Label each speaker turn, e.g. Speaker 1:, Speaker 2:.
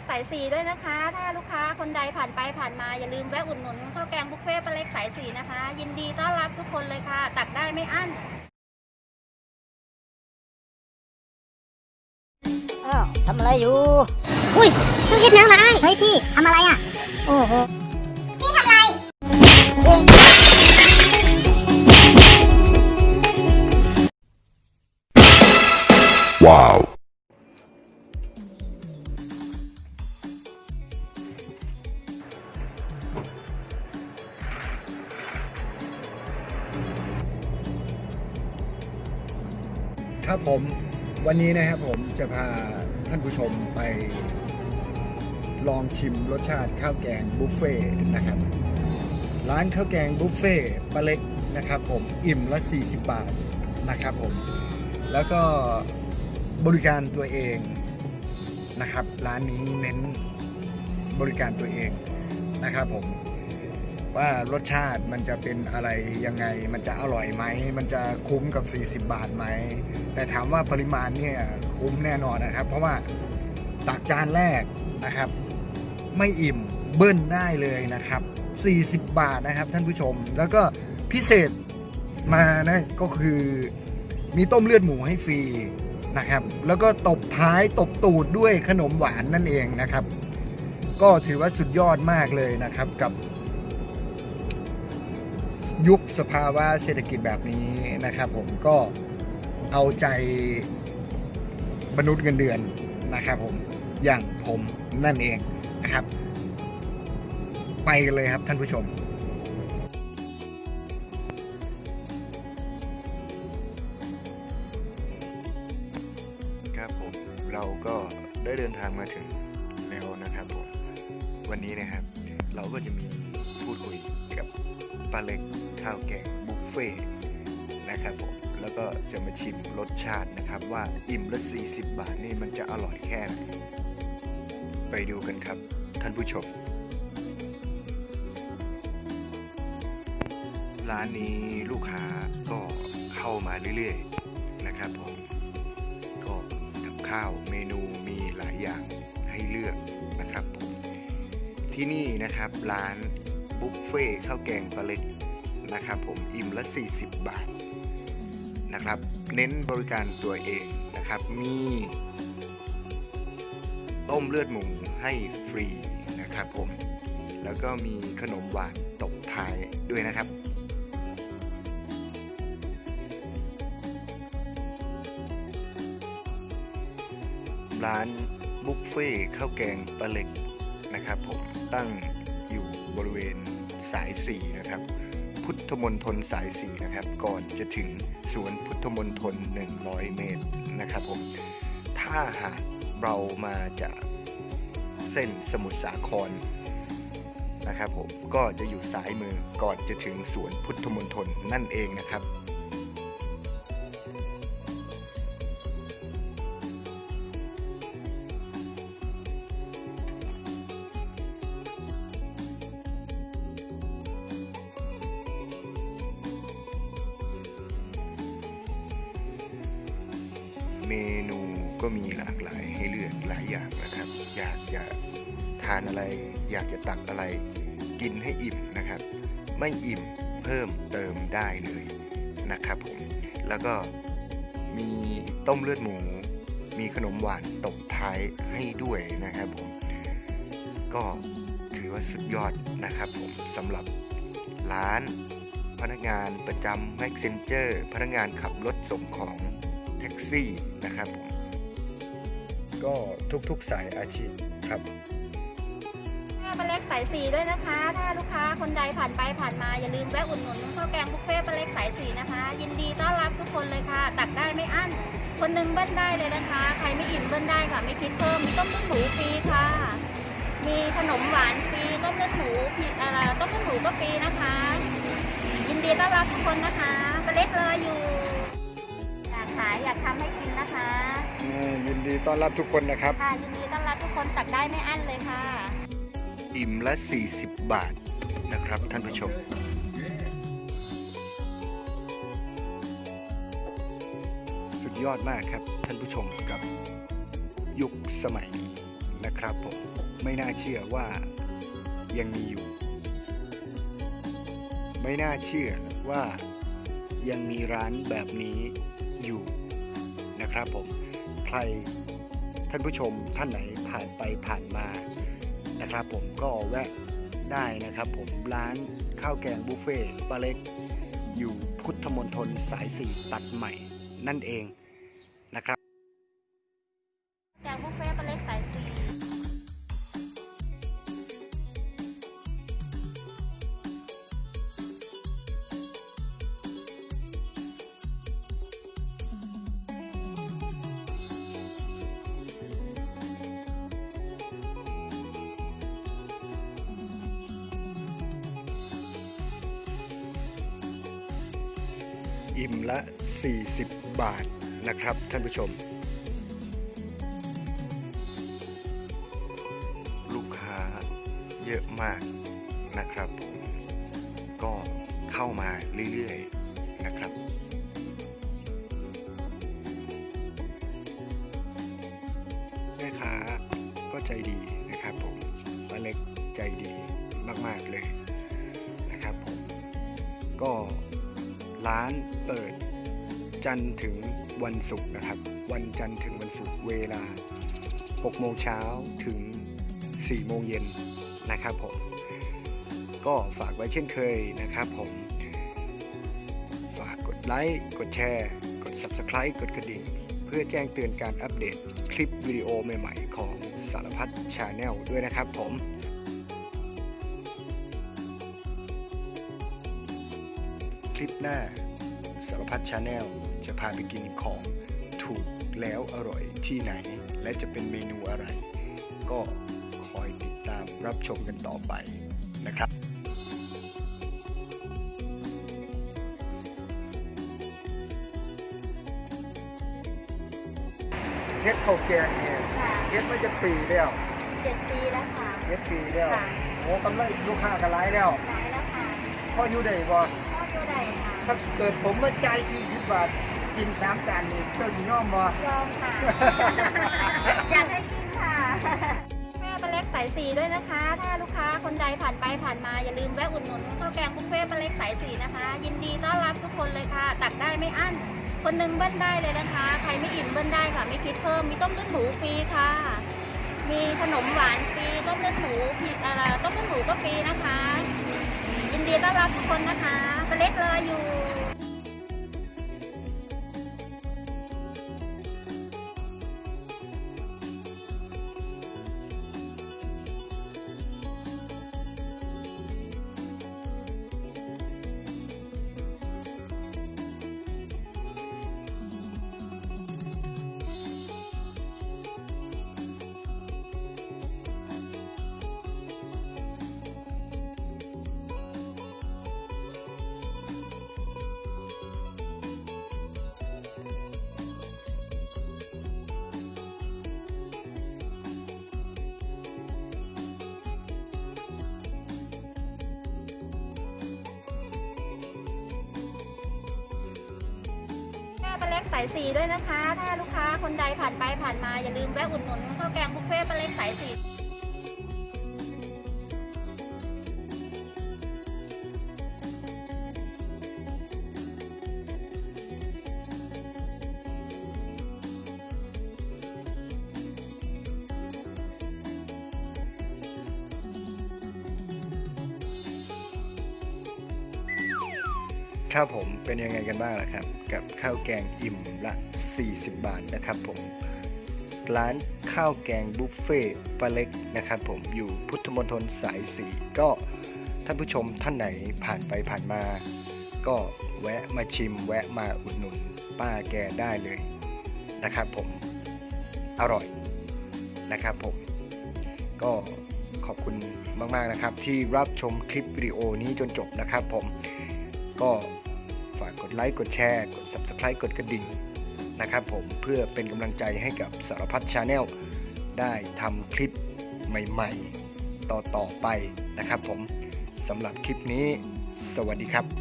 Speaker 1: กสายสีด้วยนะคะ ถ้าลูกค้าคนใดผ่านไปผ่านมาอย่าลืมแวะอุดหนุนข้าวแกงบุฟเฟ่ต์ป้าเล็กสายสีนะคะ ยินดีต้อนรับทุกคนเลยค่ะ ตักได้ไม่อั้น
Speaker 2: เออทำอะไรอยู่
Speaker 3: อุ้ยเจ้าเฮ็ดหยังล่ะอ้ายเฮ้ยพี่ทำอะไรอะ
Speaker 2: โอ้โห
Speaker 3: พี่ทำอะไร
Speaker 4: ครับผมวันนี้นะครับผมจะพาท่านผู้ชมไปลองชิมรสชาติข้าวแกงบุฟเฟ่ต์นะครับ ร้านข้าวแกงบุฟเฟ่ต์ปลาเล็กนะครับผมอิ่มละ 40 บาทนะครับผม แล้วก็บริการตัวเองนะครับ ร้านนี้เน้นบริการตัวเองนะครับผม ว่ารสชาติมันจะเป็นอะไรยังไง มันจะอร่อยไหม มันจะคุ้มกับ 40 บาทไหม แต่ถามว่าปริมาณเนี่ยคุ้มแน่นอนนะครับ เพราะว่าตักจานแรกนะครับ ไม่อิ่มเบิ้ลได้เลยนะครับ 40 บาทนะครับท่านผู้ชม แล้วก็พิเศษมานะก็คือมีต้มเลือดหมูให้ฟรีนะครับ แล้วก็ตบท้ายตบตูดด้วยขนมหวานนั่นเองนะครับ ก็ถือว่าสุดยอดมากเลยนะครับกับ ยุคสภาวะเศรษฐกิจแบบนี้นะครับ ผมก็เอาใจมนุษย์เงินเดือนนะครับผมอย่างผมนั่นเองนะครับ ไปกันเลยครับท่านผู้ชม
Speaker 5: ครับผมเราก็ได้เดินทางมาถึงแล้วนะครับผมวันนี้นะครับ เราก็จะมีพูดคุยกับป้าเล็ก ข้าวแกงบุฟเฟ่ต์นะครับผมแล้วก็จะมาชิมรสชาตินะครับ ว่าอิ่มละ 40 บาทนี่มันจะอร่อยแค่ไหน ไปดูกันครับท่านผู้ชม ร้านนี้ลูกค้าก็เข้ามาเรื่อยๆนะครับผมก็กับข้าวเมนูมีหลายอย่างให้เลือกนะครับผมที่นี่นะครับร้านบุฟเฟ่ต์ข้าวแกงปลาเล็ก นะครับผมอิ่มละ 40 บาทนะครับ เน้นบริการตัวเองนะครับ มี ต้มเลือดหมูให้ฟรีนะครับผม แล้วก็มีขนมหวานตบท้ายด้วยนะครับร้านบุฟเฟ่ต์ข้าวแกงปลาเล็กนะครับผมตั้งอยู่บริเวณสายสี่นะครับ พุทธมณฑลสายสีนะครับ ก่อนจะถึงสวนพุทธมณฑล100 เมตรนะครับผมถ้าหากเรามาจากเส้นสมุทรสาครนะครับผมก็จะอยู่ซ้ายมือก่อนจะถึงสวนพุทธมณฑลนั่นเองนะครับ เมนูก็มีหลากหลายให้เลือกหลายอย่างนะครับ อยากจะทานอะไร อยากจะตักอะไร กินให้อิ่มนะครับ ไม่อิ่มเพิ่มเติมได้เลยนะครับผมแล้วก็มีต้มเลือดหมู มีขนมหวานตบท้ายให้ด้วยนะครับผมก็ถือว่าสุดยอดนะครับผมสำหรับร้านพนักงานประจำแม็กเซนเจอร์ พนักงานขับรถส่งของ แท็กซี่นะครับผม
Speaker 4: ก็ทุกๆสายอาชีพครับ
Speaker 1: ป้าเล็กสายสีด้วยนะคะ ถ้าลูกค้าคนใดผ่านไปผ่านมาอย่าลืมแวะอุดหนุนข้าวแกงบุฟเฟ่ต์ป้าเล็กสายสีนะคะ ยินดีต้อนรับทุกคนเลยค่ะ ตักได้ไม่อั้น คนหนึงเบิ้ลได้เลยนะคะ ใครไม่อิ่มเบิ้ลได้ค่ะ ไม่คิดเพิ่มมีต้มเลือดหมูฟรีค่ะ มีขนมหวานฟรีต้มเลือดหมูฟรีอะไรต้มเลือดหมูก็ฟรีนะคะ ยินดีต้อนรับทุกคนนะคะป้าเล็กรออยู่อยากขายอยากทำให้กินนะคะ
Speaker 4: ยินดีต้อนรับทุกคนนะครับ
Speaker 1: ค่ะยินดีต้อนรับทุกคนตักได้ไม่อั้นเลยค่ะ
Speaker 5: อิ่มละ 40 บาทนะครับ ท่านผู้ชม สุดยอดมากครับ ท่านผู้ชมกับยุคสมัยนี้นะครับผม ไม่น่าเชื่อว่ายังมีอยู่ ไม่น่าเชื่อว่ายังมีร้านแบบนี้อยู่ นะครับผมใครท่านผู้ชมท่านไหนผ่านไปผ่านมานะครับ ผมก็แวะได้นะครับ ผมร้านข้าวแกงบุฟเฟ่ปลาเล็ก อยู่พุทธมณฑลสายสี่ตัดใหม่นั่นเอง อิ่มละ 40 บาทนะครับท่านผู้ชม ลูกค้าเยอะมากนะครับผมก็เข้ามาเรื่อยๆนะครับแม่ค้าก็ใจดีนะครับผมป้าเล็กใจดีมากๆเลยนะครับผมก็ ร้านเปิด จันทร์ถึงวันศุกร์นะครับ วันจันทร์ถึงวันศุกร์เวลา 6 โมงเช้าถึง 4 โมงเย็นนะครับผม ก็ฝากไว้เช่นเคยนะครับผม ฝากกดไลค์ กดแชร์ กด Subscribe กดกระดิ่ง เพื่อแจ้งเตือนการอัปเดตคลิปวิดีโอใหม่ ๆ ของสารพัดชาแนลด้วยนะครับผม หน้า สารพัดชาแนลจะพาไปกินของถูกแล้วอร่อยที่ไหน และจะเป็นเมนูอะไร ก็คอยติดตามรับชมกันต่อไปนะครับ
Speaker 4: เฮ็ดข้าวแกงเนี่ย
Speaker 1: ค่ะ
Speaker 4: เฮ็ดมาจะปีแล้ว
Speaker 1: เจ็ดปีแล้วค่ะ
Speaker 4: เฮ็ดปีแล้ว
Speaker 1: ค่ะ
Speaker 4: โอ้กำลังลูกค้ากันหลายแล้ว
Speaker 1: ขายแล้วค่ะ
Speaker 4: พ่ออยู่ได้บ่ ถ้าเกิดผมมาจ่าย40 บาท กินสามจานนี่เจ้าสิยอมบ่
Speaker 1: ยอมค่ะ อยากให้กินค่ะ แม่ปลาเล็กสายสีด้วยนะคะ ถ้าลูกค้าคนใดผ่านไปผ่านมาอย่าลืมแวะอุดหนุนข้าวแกงบุฟเฟ่ต์ปลาเล็กสายสีนะคะ ยินดีต้อนรับทุกคนเลยค่ะ ตักได้ไม่อั้น คนหนึ่งเบิ้ลได้เลยนะคะ ใครไม่อิ่มเบิ้ลได้ค่ะ ไม่คิดเพิ่ม มีต้มเลือดหมูฟรีค่ะ มีขนมหวานฟรี ต้มเลือดหมูผิดอะไรต้มเลือดหมูก็ฟรีนะคะยินดี ต้อนรับทุกคนนะคะตัวเล็กรออยู่ ปลาเล็กสายสีด้วยนะคะ ถ้าลูกค้าคนใดผ่านไปผ่านมาอย่าลืมแวะอุดหนุนข้าวแกงบุฟเฟ่ต์ปลาเล็กสายสี
Speaker 5: ครับผมเป็นยังไงกันบ้างล่ะครับ กับข้าวแกงอิ่มละ 40 บาทนะครับผม ร้านข้าวแกงบุฟเฟ่ปลาเล็กนะครับผมอยู่พุทธมณฑลสายสีก็ท่านผู้ชมท่านไหนผ่านไปผ่านมา ก็แวะมาชิมแวะมาอุดหนุนป้าแกได้เลยนะครับผมอร่อยนะครับผม ก็ขอบคุณมาก ๆ นะครับ ที่รับชมคลิปวิดีโอนี้จนจบนะครับผมก็ ฝากกดไลค์กดแชร์ กด Subscribe กดกระดิ่งนะครับผมเพื่อเป็นกำลังใจให้กับสารพัดชาแนลได้ทำคลิปใหม่ ๆ ต่อ ๆ ไปนะครับผมสำหรับคลิปนี้ สวัสดีครับ